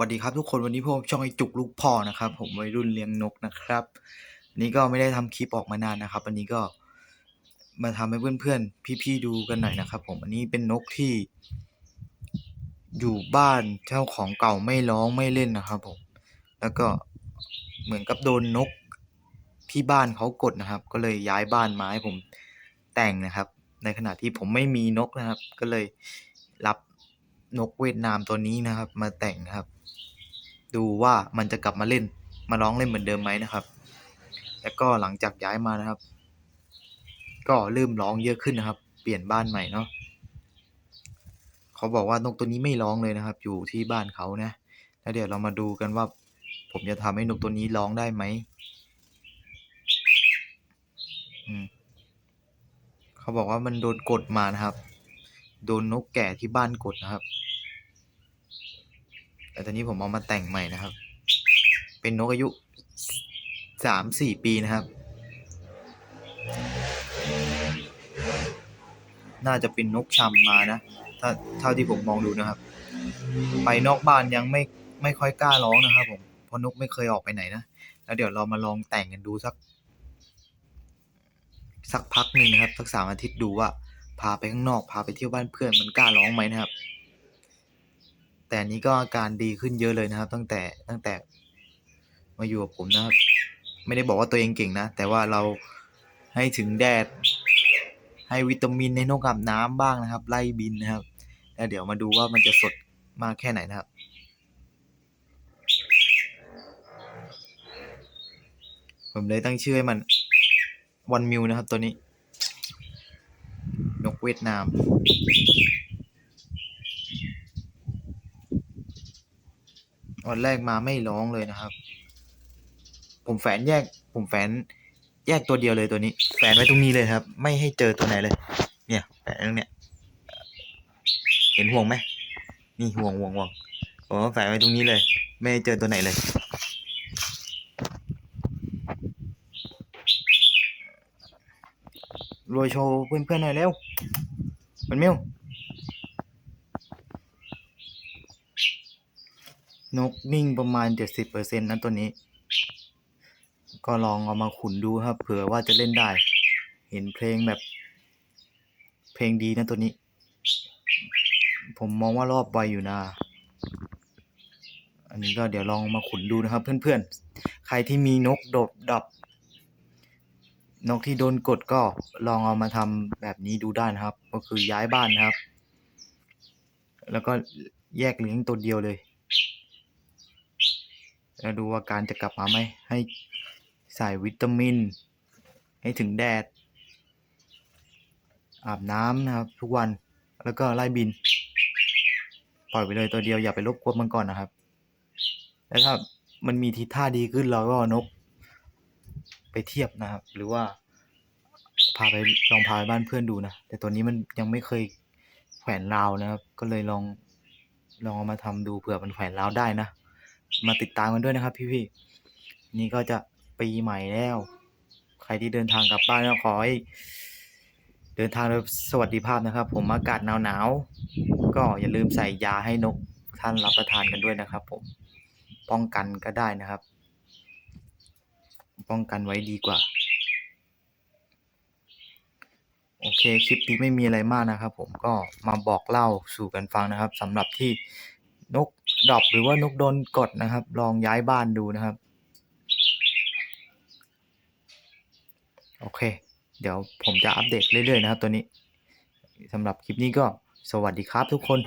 วัสดีครับทุกคนวันนี้พวกช่องไอจุกลูกพ่อนะครับผมวัยรุ่นเลี้ยงนกนะครับนนี้ก็ไม่ได้ทำคลิปออกมานานนะครับ อันนี้ก็มาทำให้เพื่อนๆพี่ๆดูกันหน่อยนะครับ ผมอันนี้เป็นนกที่ อยู่บ้านเจ้าของเก่าไม่ร้องไม่เล่นนะครับ ผม แล้วก็เหมือนกับโดนนกที่บ้านเขากดนะครับ ก็เลยย้ายบ้านมาให้ผมแต่งนะครับ ในขณะที่ผมไม่มีนกนะครับ ก็เลยรับ นกเวียดนามตัวนี้นะครับ มาแต่งนะครับ ดูว่ามันจะกลับมาเล่น มาร้องเล่นเหมือนเดิมไหมนะครับ แล้วก็หลังจากย้ายมานะครับ ก็เริ่มร้องเยอะขึ้นนะครับ เปลี่ยนบ้านใหม่เนาะเขาบอกว่านกตัวนี้ไม่ร้องเลยนะครับ อยู่ที่บ้านเขานะแล้วเดี๋ยวเรามาดูกันว่า ผมจะทำให้นกตัวนี้ร้องได้ไหมอืมเขาบอกว่ามันโดนกดมานะครับ โดนนกแก่ที่บ้านกดนะครับ แต่ตอนนี้ผมเอามาแต่งใหม่นะครับ เป็นนกอายุสามสี่ปีนะครับ น่าจะเป็นนกชำมานะ ถ้าเท่าที่ผมมองดูนะครับ ไปนอกบ้านยังไม่ไม่ค่อยกล้าร้องนะครับผม เพราะนกไม่เคยออกไปไหนนะ แล้วเดี๋ยวเรามาลองแต่งกันดูสัก สักพักหนึ่งนะครับ สักสามอาทิตย์ดูว่า พาไปข้างนอก พาไปเที่ยวบ้านเพื่อนมันกล้าร้องไหมนะครับ แต่นี้ก็อาการดีขึ้นเยอะเลยนะครับ ตั้งแต่ตั้งแต่มาอยู่กับผมนะครับ ไม่ได้บอกว่าตัวเองเก่งนะ แต่ว่าเราให้ถึงแดด ให้วิตามินในนกอาบน้ำบ้างนะครับ ไล่บินนะครับแล้วเดี๋ยวมาดูว่ามันจะสดมากแค่ไหนนะครับ ผมเลยตั้งชื่อให้มันวันมิวนะครับตัวนี้ วียดนามวันแรกมาไม่ร้องเลยนะครับ ผมแฝนแยก ผมแฝนแยกตัวเดียวเลยตัวนี้ แฝนไว้ตรงนี้เลยครับ ไม่ให้เจอตัวไหนเลย เนี่ยแฝนตรงเนี้ยเห็นห่วงไหมนี่ห่วงห่วงห่วงผมแฝนไว้ตรงนี้เลย ไม่ให้เจอตัวไหนเลย โรยโชว์เพื่อนๆหน่อยเร็วมันมิวนกนิ่งประมาณเจ็ดสิบเปอร์เซ็นต์นะตัวนี้ ก็ลองเอามาขุนดูครับ เผื่อว่าจะเล่นได้ เห็นเพลงแบบ เพลงดีนะตัวนี้ ผมมองว่ารอบไวอยู่นะ อันนี้ก็เดี๋ยวลองมาขุนดูนะครับ เพื่อนๆ ใครที่มีนกดบดับ นกที่โดนกดก็ลองเอามาทำแบบนี้ดูได้นะครับ ก็คือย้ายบ้านนะครับ แล้วก็แยกเลี้ยงตัวเดียวเลย แล้วดูว่าการจะกลับมาไหม ให้ใส่วิตามิน ให้ถึงแดด อาบน้ำนะครับ ทุกวัน แล้วก็ไล่บิน ปล่อยไปเลยตัวเดียวอย่าไปรบกวนมันก่อนนะครับ แล้วถ้ามันมีทีท่าดีขึ้นเราก็นก ไปเทียบนะครับ หรือว่าพาไปลองพาไปบ้านเพื่อนดูนะ แต่ตัวนี้มันยังไม่เคยแขวนราวนะครับ ก็เลยลองลองเอามาทำดูเผื่อมันแขวนราวได้นะ มาติดตามกันด้วยนะครับ พี่ๆ นี่ก็จะปีใหม่แล้ว ใครที่เดินทางกลับบ้านก็ขอให้เดินทางโดยสวัสดิภาพนะครับ ผมอากาศหนาวๆก็อย่าลืมใส่ยาให้นกท่านรับประทานกันด้วยนะครับ ผมป้องกันก็ได้นะครับ ป้องกันไว้ดีกว่า โอเคคลิปนี้ไม่มีอะไรมากนะครับ ผมก็มาบอกเล่าสู่กันฟังนะครับสำหรับที่นกดอปหรือว่านกโดนกดนะครับ ลองย้ายบ้านดูนะครับ โอเค เดี๋ยวผมจะอัปเดตเรื่อยๆนะครับตัวนี้สำหรับคลิปนี้ก็สวัสดีครับทุกคน